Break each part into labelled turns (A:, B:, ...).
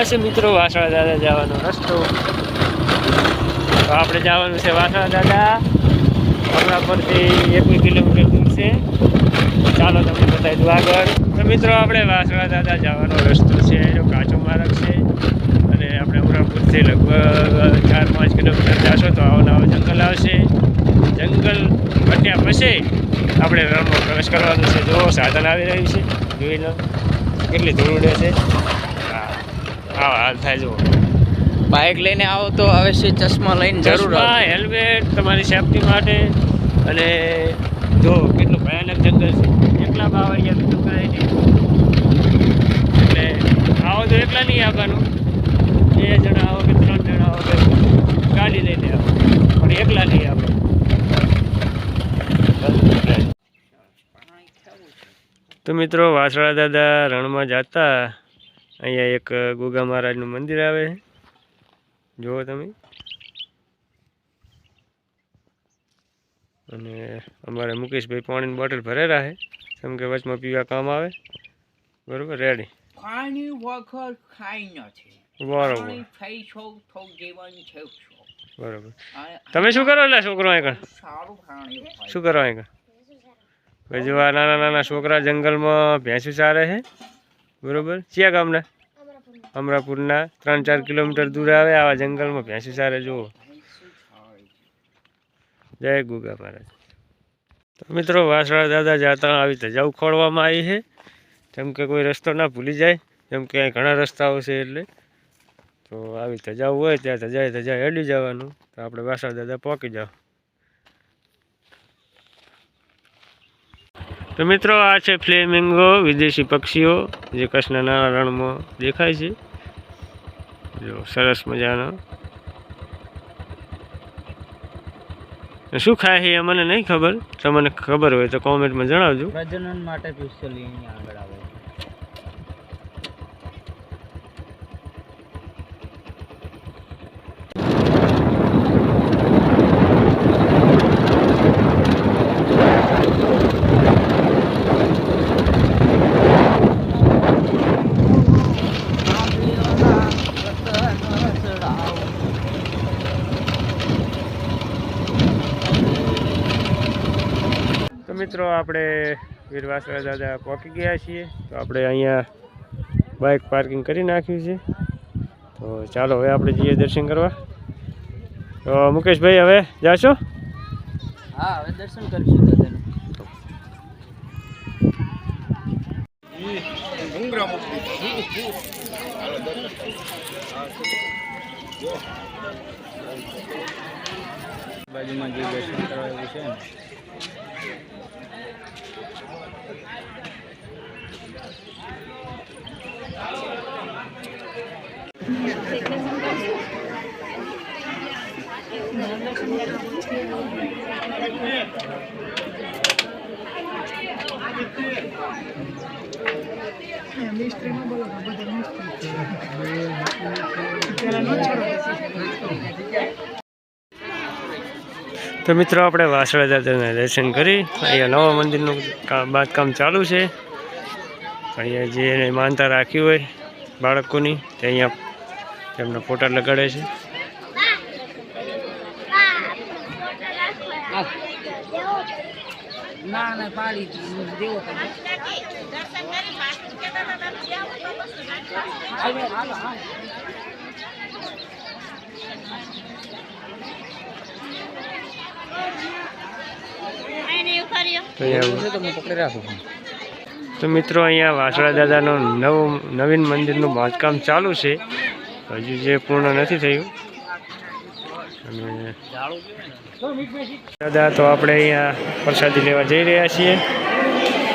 A: છે મિત્રો વાસણા દાદા જવાનો રસ્તો. આપણે જવાનું છે વાસણા દાદા. હમણાં પરથી એક કિલોમીટર દૂર છે ચાલો તમને બતાવી દઉં આગળ. તો મિત્રો, આપણે વાસણા દાદા જવાનો રસ્તો છે, એનો કાચો માર્ગ છે. અને આપણે અમરાપુરથી લગભગ ચાર પાંચ કિલોમીટર જશો તો આવો નવો જંગલ આવશે. જંગલ બન્યા પછી આપણે રણમાં પ્રવેશ કરવાનો છે. જો સાધન આવી રહ્યું છે. જોઈ લો, કેટલી ધૂળ છે. આવા હાલ થાય જુઓ.
B: બાઇક લઈને આવો તો અવશ્ય ચશ્મા લઈને જરૂર
A: હેલ્મેટ તમારી સેફટી માટે. અને જો કેટલું ભયાનક જંગલ છે. એકલા બાવળિયા બીજું કાંઈ નહીં. એટલે આવો તો એકલા નહીં આવવાનું. બે જણા આવો કે ત્રણ જણા આવો કે ગાડી લઈને આવો. પણ એકલા નહીં આવો તો મિત્રો વાસળા દાદા રણમાં જતા અહીંયા એક ગોગા મહારાજનું મંદિર આવે છે. જુઓ તમે. અને અમારે મુકેશભાઈ પાણીની બોટલ ભરેલા છે. કેમ કે વચમાં પીવા કામ આવે. બરોબર? રેડી
C: પાણી વગર ખાઈ નથી
A: બરોબર.
C: પાણી છો તો જીવન છે
A: બરોબર. તમે શું કરો એટલે છોકરો
C: હોય.
A: શું કરો કણ જો આ નાના નાના છોકરા જંગલમાં ભેંસું ચારે છે. બરોબર? ક્યાં ગામના? અમરાપુરના. ત્રણ ચાર કિલોમીટર દૂર આવે આવા જંગલમાં ભેંસી સારે જુઓ. જય ગુગા મહારાજ. તો મિત્રો વાસળા દાદા જાતા આવી ધજા ખોળવામાં આવી છે. જેમ કે કોઈ રસ્તો ના ભૂલી જાય જેમ કે ઘણા રસ્તાઓ છે એટલે. તો આવી ધજાઓ હોય ત્યાં ધજાએ ધજા હેડી જવાનું. તો આપણે વાસળા દાદા પહોંચી જાવ તો મિત્રો આ છે ફ્લેમિંગો વિદેશી પક્ષીઓ. જે નાના રણમાં દેખાય છે. જો સરસ મજાનો. શું ખાય છે એ મને નહીં ખબર. તમને ખબર હોય તો કોમેન્ટમાં જણાવજો.
B: પ્રજનન માટે આગળ આવે
A: તો મિત્રો આપણે વીરવાસરા દાદા પહોંચી ગયા છીએ તો આપણે અહીંયા બાઇક પાર્કિંગ કરી નાખ્યું છે. તો ચાલો હવે આપણે જઈએ દર્શન કરવા. તો મુકેશભાઈ હવે જાશો?
B: હા હવે દર્શન કરીશું દાદાને બાજુમાં જે દર્શન કરવા એવું છે ને
A: તો મિત્રો, આપણે વાસળા દાદાના દર્શન કરી. અહીંયા નવા મંદિરનું કામ બાંધકામ ચાલુ છે. અહીંયા જે માનતા રાખી હોય બાળકોની, તે અહીંયા તેમના ફોટા લગાડે છે.
C: ના પાડી પાડી દેવો
A: તો મિત્રો અહીંયા વાસળા દાદાનું નવું નવીન મંદિરનું બાંધકામ ચાલુ છે. હજુ જે પૂર્ણ નથી થયું અને દાદા, તો આપણે અહીંયા પ્રસાદી લેવા જઈ રહ્યા છીએ.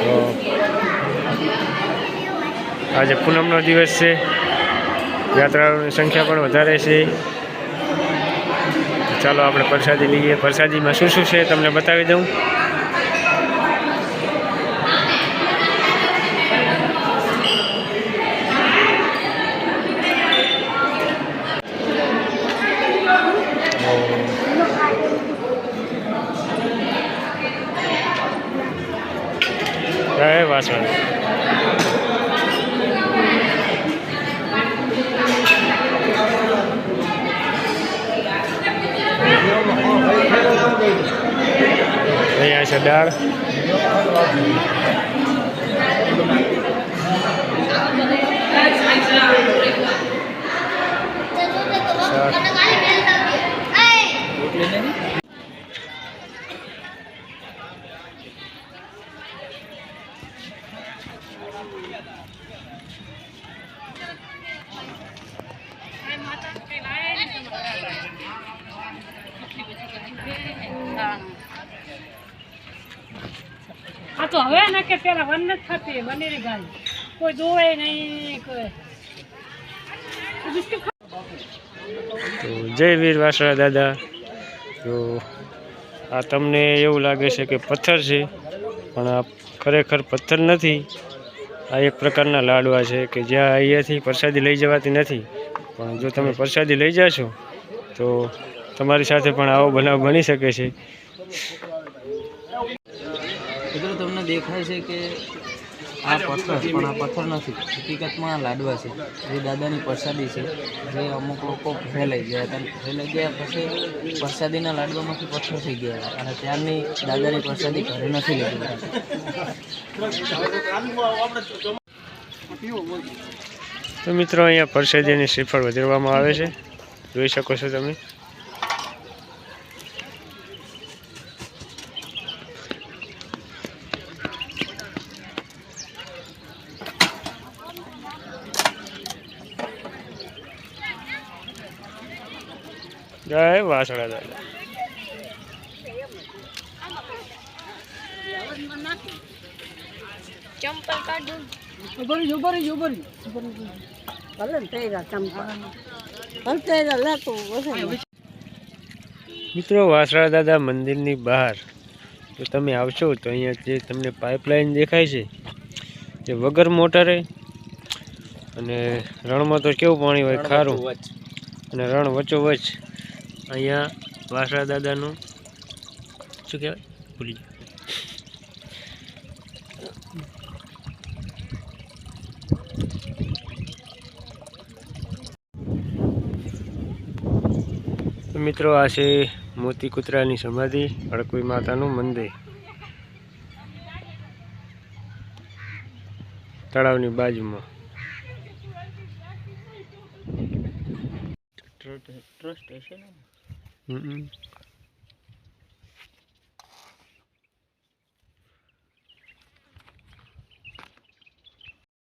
A: તો આજે પૂનમનો દિવસ છે. યાત્રાળુઓની સંખ્યા પણ વધારે છે. ચાલો, આપણે પ્રસાદી લઈએ. પ્રસાદીમાં શું શું છે તમને બતાવી દઉં જય વાસણ અહીંયા છે દાળ
D: હવે ને કે પેલા વન જ થતી બંનેની ગાય કોઈ જોવે નહીં કોઈ.
A: તો જય વીર વાસણા દાદા. તો આ તમને એવું લાગે છે કે પથ્થર છે પણ આ ખરેખર પથ્થર નથી. આ એક પ્રકારના લાડવા છે કે જ્યાં અહીંયાથી પ્રસાદી લઈ જવાતી નથી. પણ જો તમે પ્રસાદી લઈ જાશો તો તમારી સાથે પણ આવો બનાવ બની શકે છે.
B: દેખાય છે કે આ પથ્થર, પણ આ પથ્થર નથી. હકીકતમાં લાડવા છે. જે દાદાની પ્રસાદી છે, જે અમુક લોકો ફેલાઈ ગયા હતા. ફેલાઈ ગયા પછી પ્રસાદીના લાડવામાંથી પથ્થર થઈ ગયા અને ત્યારની દાદાની પ્રસાદી ઘરે નથી લઈ
A: તો મિત્રો, અહીંયા પ્રસાદીની શ્રીફળ વધારવામાં આવે છે. જોઈ શકો છો તમે. જય વાસણા દાદા.
D: ઉભરી ઉભરી ઉભરી ભલે ને તેરા ભલે તેરા લેતો
A: મિત્રો વાસણા દાદા મંદિરની બહાર જો તમે આવશો તો અહીંયા જે તમને પાઇપલાઇન દેખાય છે એ વગર મોટરે અને રણમાં તો કેવું પાણી હોય ખારું અને રણ વચ્ચોવચ અહીંયા વાસણા દાદાનું શું કહેવાય? ભૂલી ગયો. મિત્રો, આ છે મોતી કૂતરાની સમાધિ અળકુઈ માતાનું મંદિર. તળાવની બાજુમાં.
C: ટ્રસ્ટ હશે 嗯
A: 嗯。